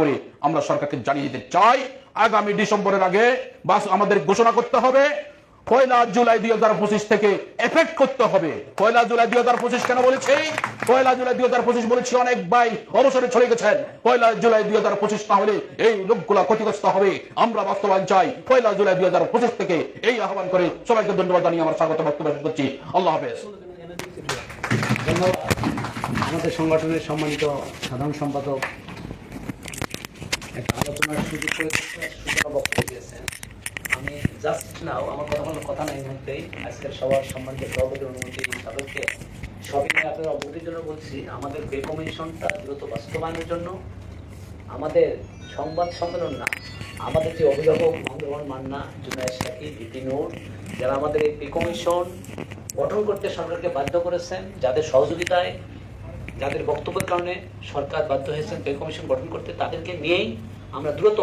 করে, আমরা সরকারকে জানিয়ে দিতে চাই। আগামী ডিসেম্বরের আগে বাস আমাদের ঘোষণা করতে হবে, পয়লা জুলাই দুই হাজার পঁচিশ থেকে এফেক্ট করতে হবে। পয়লা জুলাই দুই হাজার পঁচিশ কেন বলেছি? পয়লা জুলাই দুই হাজার পঁচিশ বলেছি, অনেক ভাই অবসরে গেছেন। পয়লা জুলাই দুই হাজার পঁচিশ না হলে এই লোকগুলা ক্ষতিগ্রস্ত হবে, আমরা বাস্তবায়ন চাই। পয়লা জুলাই দুই হাজার পঁচিশ থেকে এই আহ্বান করে সবাইকে ধন্যবাদ জানিয়ে আমার স্বাগত বক্তব্য করছি। আল্লাহ হাফেজ। আমাদের সংগঠনের সম্মানিত সাধারণ সম্পাদক একটা আলোচনার সুযোগ করে বক্তব্য দিয়েছেন আমি জাস্ট নাও আমার কথা বলার কথা নাই মধ্যেই আজকের সবার সম্মানিত সভাপতি অনুমতি তাদেরকে সবই আপনার অবগতির জন্য বলছি আমাদের পে দ্রুত বাস্তবায়নের জন্য আমাদের সংবাদ সম্মেলন না। আমাদের যে অভিভাবক মোহাম্মদ মান্না জুনায়দ শাকি বিপি নূর যারা আমাদের এই পে গঠন করতে সরকারকে বাধ্য করেছেন যাদের সহযোগিতায় যাদের বক্তব্যের কারণে সরকার বাধ্য হয়েছেন পে কমিশন গঠন করতে, তাদেরকে নিয়েই আমরা দ্রুত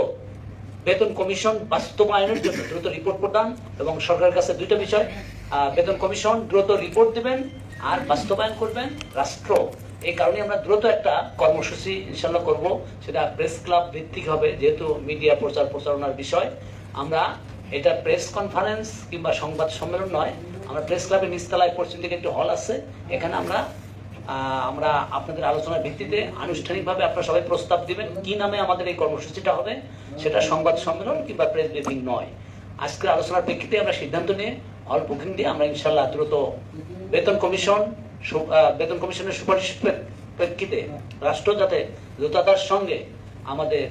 বেতন কমিশন বাস্তবায়নের জন্য দ্রুত রিপোর্ট প্রদান এবং সরকারের কাছে দুইটা বিষয় বেতন কমিশন দ্রুত রিপোর্ট দেবেন আর বাস্তবায়ন করবেন রাষ্ট্র। এই কারণে আমরা দ্রুত একটা কর্মসূচি ইনশাল্লাহ করব, সেটা প্রেস ক্লাব ভিত্তিক হবে, যেহেতু মিডিয়া প্রচার প্রচারণার বিষয়। আমরা এটা প্রেস কনফারেন্স কিংবা সংবাদ সম্মেলন নয়, আমরা প্রেস ক্লাবের নিচতলায় পশ্চিম দিকে একটি হল আছে, এখানে আমরা আমরা আপনাদের আলোচনার ভিত্তিতে আনুষ্ঠানিকভাবে আপনারা সবাই প্রস্তাব দিবেন কি নামে আমাদের এই কর্মসূচিটা হবে সেটা সংবাদ সম্মেলন কিংবা প্রেস ব্রিফিং নয়। আজকের আলোচনার প্রেক্ষিতে আমরা সিদ্ধান্ত নিয়ে হল বুকিং দিয়ে আমরা ইনশাল্লাহ দ্রুত বেতন কমিশন বেতন কমিশনের সুপারিশ প্রে- প্রেক্ষিতে রাষ্ট্র যাতে দ্রুততার সঙ্গে আমাদের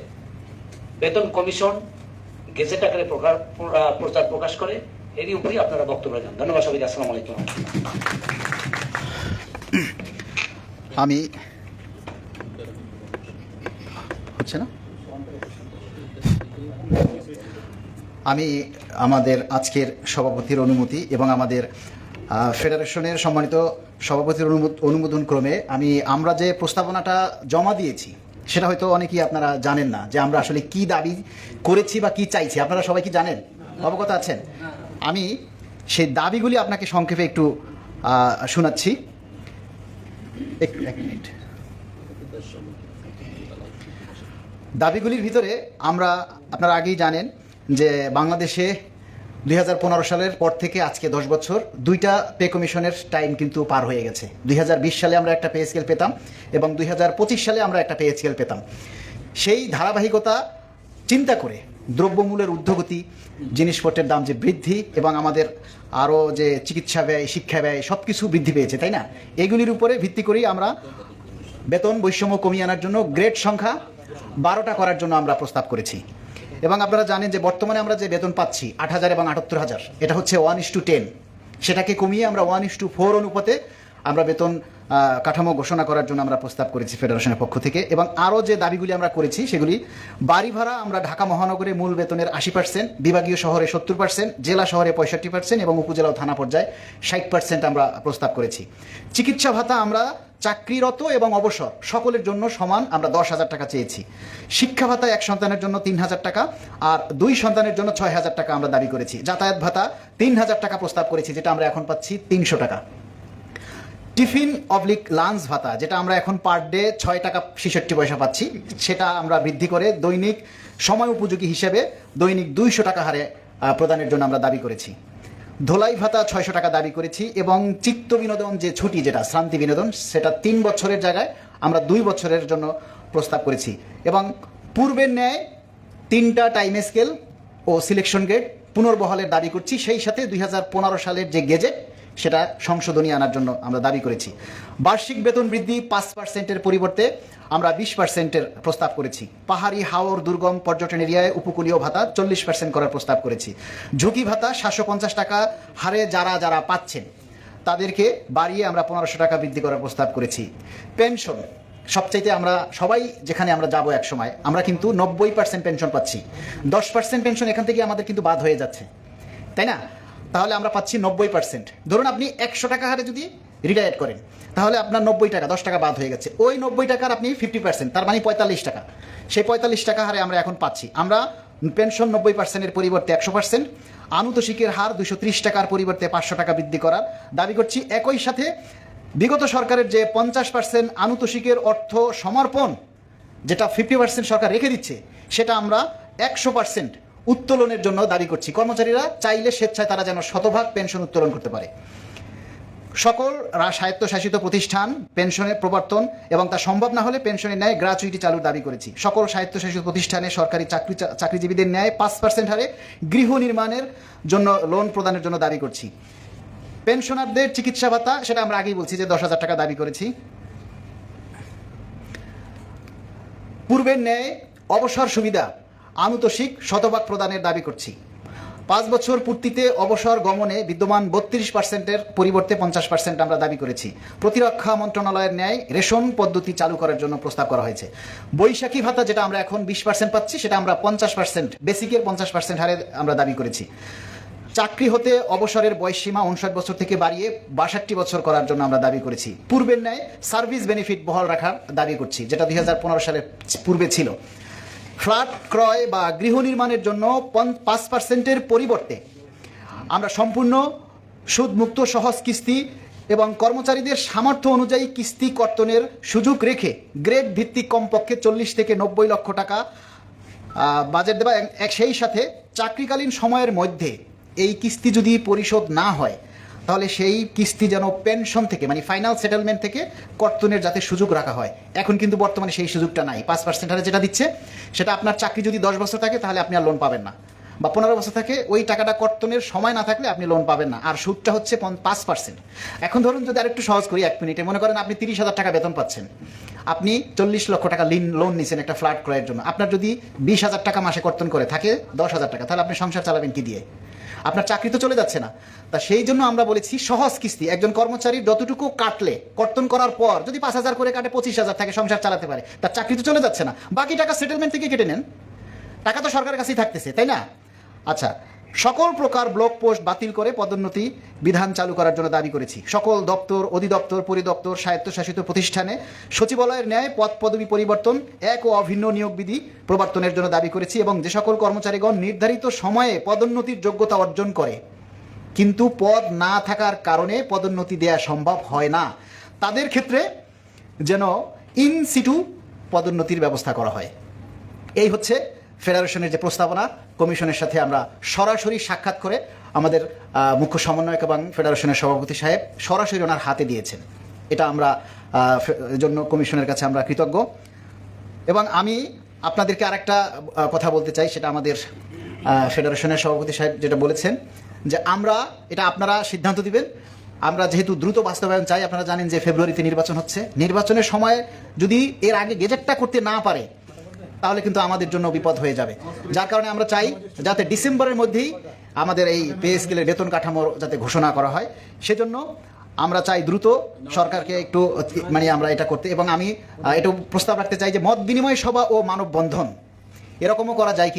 বেতন কমিশন গেজেট আকারে প্রচার প্রকাশ করে, এরই উপরই আপনারা বক্তব্য রাখেন। ধন্যবাদ সবাইকে। আসসালামু আলাইকুম। আমি হচ্ছে না? আমি আমাদের আজকের সভাপতির অনুমতি এবং আমাদের ফেডারেশনের সম্মানিত সভাপতির অনুমো- অনুমোদন ক্রমে আমি আমরা যে প্রস্তাবনাটা জমা দিয়েছি, সেটা হয়তো অনেকেই আপনারা জানেন না যে আমরা আসলে কি দাবি করেছি বা কি চাইছি। আপনারা সবাই কি জানেন? অবগত আছেন? আমি সেই দাবিগুলি আপনাকে সংক্ষেপে একটু শোনাচ্ছি। এক মিনিট। দাবিগুলির ভিতরে আমরা, আপনারা আগেই জানেন যে বাংলাদেশে দুই হাজার পনেরো সালের পর থেকে আজকে দশ বছর, দুইটা পে কমিশনের টাইম কিন্তু পার হয়ে গেছে। দুই হাজার বিশ সালে আমরা একটা পে স্কেল পেতাম এবং দুই হাজার পঁচিশ সালে আমরা একটা পে স্কেল পেতাম। সেই ধারাবাহিকতা চিন্তা করে দ্রব্যমূল্যের ঊর্ধ্বগতি, জিনিসপত্রের দাম যে বৃদ্ধি এবং আমাদের আরও যে চিকিৎসা ব্যয়, শিক্ষা ব্যয় সব কিছু বৃদ্ধি পেয়েছে, তাই না? এগুলির উপরে ভিত্তি করেই আমরা বেতন বৈষম্য কমিয়ে আনার জন্য গ্রেড সংখ্যা বারোটা করার জন্য আমরা প্রস্তাব করেছি। এবং আপনারা জানেন যে বর্তমানে আমরা যে বেতন পাচ্ছি আট হাজার এবং আটাত্তর হাজার, এটা হচ্ছে ওয়ান ইস টু টেন। সেটাকে কমিয়ে আমরা ওয়ান ইস টু ফোর অনুপাতে আমরা বেতন কাঠামো ঘোষণা করার জন্য আমরা প্রস্তাব করেছি ফেডারেশনের পক্ষ থেকে। এবং আরও যে দাবিগুলি আমরা করেছি, সেগুলি বাড়ি ভাড়া আমরা ঢাকা মহানগরে মূল বেতনের আশি পার্সেন্ট বিভাগীয় শহরে সত্তর পার্সেন্ট জেলা শহরে পঁয়ষট্টি পার্সেন্ট এবং উপজেলা ও থানা পর্যায়ে ষাট পার্সেন্ট আমরা প্রস্তাব করেছি। চিকিৎসা ভাতা আমরা চাকরিরত এবং অবসর সকলের জন্য সমান আমরা দশ হাজার টাকা চেয়েছি। শিক্ষা ভাতা এক সন্তানের জন্য তিন হাজার টাকা আর দুই সন্তানের জন্য ছয় হাজার টাকা আমরা দাবি করেছি। যাতায়াত ভাতা তিন হাজার টাকা প্রস্তাব করেছি, যেটা আমরা এখন পাচ্ছি তিনশো টাকা। টিফিন অবলিক লাঞ্চ ভাতা, যেটা আমরা এখন পার ডে ছয় টাকা ছেষট্টি পয়সা পাচ্ছি, সেটা আমরা বৃদ্ধি করে দৈনিক সময় উপযোগী হিসেবে দৈনিক দুইশো টাকা হারে প্রদানের জন্য আমরা দাবি করেছি। ধোলাই ভাতা ছয়শো টাকা দাবি করেছি এবং চিত্ত বিনোদন যে ছুটি যেটা, শ্রান্তি বিনোদন, সেটা তিন বছরের জায়গায় আমরা দুই বছরের জন্য প্রস্তাব করেছি। এবং পূর্বের ন্যায় তিনটা টাইম স্কেল ও সিলেকশন গ্রেড পুনর্বহালের দাবি করছি, সেই সাথে দুই হাজার পনেরো সালের যে গেজেট সেটা সংশোধনী আনার জন্য আমরা দাবি করেছি। বার্ষিক বেতন বৃদ্ধি পাঁচ পার্সেন্টের পরিবর্তে আমরা বিশ পার্সেন্টের প্রস্তাব করেছি। পাহাড়ি হাওর দুর্গম পর্যটন এরিয়ায় উপকূলীয় ভাতা চল্লিশ পার্সেন্ট করার প্রস্তাব করেছি। ঝুঁকি ভাতা সাতশো পঞ্চাশ টাকা হারে যারা যারা পাচ্ছেন, তাদেরকে বাড়িয়ে আমরা পনেরোশো টাকা বৃদ্ধি করার প্রস্তাব করেছি। পেনশন, সবচাইতে আমরা সবাই যেখানে আমরা যাব এক সময়, আমরা কিন্তু নব্বই পার্সেন্ট পেনশন পাচ্ছি। দশ পার্সেন্ট পেনশন এখান থেকে আমাদের কিন্তু বাদ হয়ে যাচ্ছে। তাই না? তাহলে আমরা পাচ্ছি নব্বই পার্সেন্ট ধরুন আপনি একশো টাকা হারে যদি রিটায়ার করেন, তাহলে আপনার নব্বই টাকা, দশ টাকা বাদ হয়ে গেছে। ওই নব্বই টাকার আপনি ফিফটি পার্সেন্ট তার মানে পঁয়তাল্লিশ টাকা। সেই পঁয়তাল্লিশ টাকা হারে আমরা এখন পাচ্ছি। আমরা পেনশন নব্বই পার্সেন্টের পরিবর্তে একশো পার্সেন্ট আনুতোষিকের হার দুশো ত্রিশ টাকার পরিবর্তে পাঁচশো টাকা বৃদ্ধি করার। দাবি করছি একই সাথে বিগত সরকারের যে পঞ্চাশ পার্সেন্ট আনুতোষিকের অর্থ সমর্পণ, যেটা ফিফটি পার্সেন্ট সরকার রেখে দিচ্ছে, সেটা আমরা একশো পার্সেন্ট উত্তোলনের জন্য দাবি করছি। কর্মচারীরা চাইলে স্বেচ্ছায় তারা যেন শতভাগ পেনশন উত্তোলন করতে পারে। সকল স্বায়ত্তশাসিত প্রতিষ্ঠান পেনশনের প্রবর্তন এবং তা সম্ভব না হলে পেনশনের ন্যায় গ্রাচুইটি চালুর দাবি করেছি। সকল স্বায়ত্তশাসিত প্রতিষ্ঠানে সরকারি চাকরি চাকরিজীবীদের ন্যায় পাঁচ পার্সেন্ট হারে গৃহ নির্মাণের জন্য লোন প্রদানের জন্য দাবি করছি। পেনশনারদের চিকিৎসা ভাতা, সেটা আমরা আগেই বলছি যে দশ হাজার টাকা দাবি করেছি। পূর্বের ন্যায় অবসর সুবিধা আনুতোষিক শতভাগ প্রদানের দাবি করছি। পাঁচ বছর পূর্তিতে অবসর গমনে বিদ্যমান বত্রিশ পার্সেন্টের পরিবর্তে পঞ্চাশ পার্সেন্ট আমরা দাবি করেছি। প্রতিরক্ষা মন্ত্রণালয়ের ন্যায় রেশন পদ্ধতি চালু করার জন্য প্রস্তাব করা হয়েছে। বৈশাখী ভাতা যেটা আমরা এখন বিশ পার্সেন্ট পাচ্ছি, সেটা আমরা পঞ্চাশ পার্সেন্ট, বেসিকের পঞ্চাশ পার্সেন্ট হারে আমরা দাবি করেছি। চাকরি হতে অবসরের বয়সসীমা উনষাট বছর থেকে বাড়িয়ে বাষট্টি বছর করার জন্য আমরা দাবি করেছি। পূর্বের ন্যায় সার্ভিস বেনিফিট বহাল রাখার দাবি করছি, যেটা দুই হাজার পনেরো সালের পূর্বে ছিল। ফ্ল্যাট ক্রয় বা গৃহ নির্মাণের জন্য পাঁচ পার্সেন্টের পরিবর্তে। আমরা সম্পূর্ণ সুদমুক্ত সহজ কিস্তি এবং কর্মচারীদের সামর্থ্য অনুযায়ী কিস্তি কর্তনের সুযোগ রেখে গ্রেড ভিত্তিক কমপক্ষে চল্লিশ থেকে নব্বই লক্ষ টাকা বাজেট দেওয়া সেই সাথে চাকরিকালীন সময়ের মধ্যে এই কিস্তি যদি পরিশোধ না হয় তাহলে সেই কিস্তি যেন পেনশন থেকে মানে ফাইনাল সেটেলমেন্ট থেকে কর্তনের যাতে সুযোগ রাখা হয়। এখন কিন্তু বর্তমানে সেই সুযোগটা নাই। পাঁচ পার্সেন্ট হারে যেটা দিচ্ছে, সেটা আপনার চাকরি যদি দশ বছর থাকে, তাহলে আপনি আর লোন পাবেন না। বা পনেরো বছর থাকে, ওই টাকাটা কর্তনের সময় না থাকলে আপনি লোন পাবেন না। আর সুদটা হচ্ছে পাঁচ পার্সেন্ট এখন ধরুন যদি আরেকটু সহজ করি, এক মিনিটে, মনে করেন আপনি তিরিশ হাজার টাকা বেতন পাচ্ছেন। আপনি চল্লিশ লক্ষ টাকা লিন লোন নিছেন একটা ফ্ল্যাট ক্রয়ের জন্য। আপনার যদি বিশ হাজার টাকা মাসে কর্তন করে থাকে দশ হাজার টাকা, তাহলে আপনি সংসার চালাবেন কি দিয়ে? আপনার চাকরি তো চলে যাচ্ছে না। তা সেই জন্য আমরা বলেছি, সহজ কিস্তি। একজন কর্মচারী যতটুকু কাটলে, কর্তন করার পর যদি পাঁচ হাজার করে কাটে, পঁচিশ হাজার থাকে, সংসার চালাতে পারে। তার চাকরি তো চলে যাচ্ছে না। বাকি টাকা সেটেলমেন্ট থেকে কেটে নেন। টাকা তো সরকারের কাছেই থাকতেছে, তাই না? আচ্ছা সকল প্রকার ব্লক পোস্ট বাতিল করে পদোন্নতি বিধান চালু করার জন্য দাবি করেছি। সকল দপ্তর, অধিদপ্তর, পরিদপ্তর, স্বায়ত্তশাসিত প্রতিষ্ঠানে সচিবালয়ের ন্যায় পদ পদবি পরিবর্তন, এক ও অভিন্ন নিয়োগ বিধি প্রবর্তনের জন্য দাবি করেছি এবং যে সকল কর্মচারীগণ নির্ধারিত সময়ে পদোন্নতির যোগ্যতা অর্জন করে, কিন্তু পদ না থাকার কারণে পদোন্নতি দেওয়া সম্ভব হয় না। তাদের ক্ষেত্রে যেন ইন সিটু পদোন্নতির ব্যবস্থা করা হয়। এই হচ্ছে ফেডারেশনের যে প্রস্তাবনা, কমিশনের সাথে আমরা সরাসরি সাক্ষাৎ করে আমাদের মুখ্য সমন্বয়ক এবং ফেডারেশনের সভাপতি সাহেব সরাসরি ওনার হাতে দিয়েছেন। এটা আমরা জন্য কমিশনের কাছে আমরা কৃতজ্ঞ। এবং আমি আপনাদেরকে আরেকটা কথা বলতে চাই, সেটা আমাদের ফেডারেশনের সভাপতি সাহেব যেটা বলেছেন, যে আমরা, এটা আপনারা সিদ্ধান্ত দিবেন। আমরা যেহেতু দ্রুত বাস্তবায়ন চাই, আপনারা জানেন যে ফেব্রুয়ারিতে নির্বাচন হচ্ছে। নির্বাচনের সময় যদি এর আগে গেজেটটা করতে না পারে তাহলে কিন্তু আমাদের জন্য বিপদ হয়ে যাবে। যার কারণে আমরা চাই যাতে ডিসেম্বরের মধ্যেই আমাদের এই পে স্কেলের বেতন কাঠামোর যাতে ঘোষণা করা হয়। সেজন্য আমরা চাই দ্রুত সরকারকে একটু মানে আমরা এটা করতে, এবং আমি এটা প্রস্তাব রাখতে চাই যে মত বিনিময় সভা ও মানববন্ধন, এরকমও করা যায় কিনা।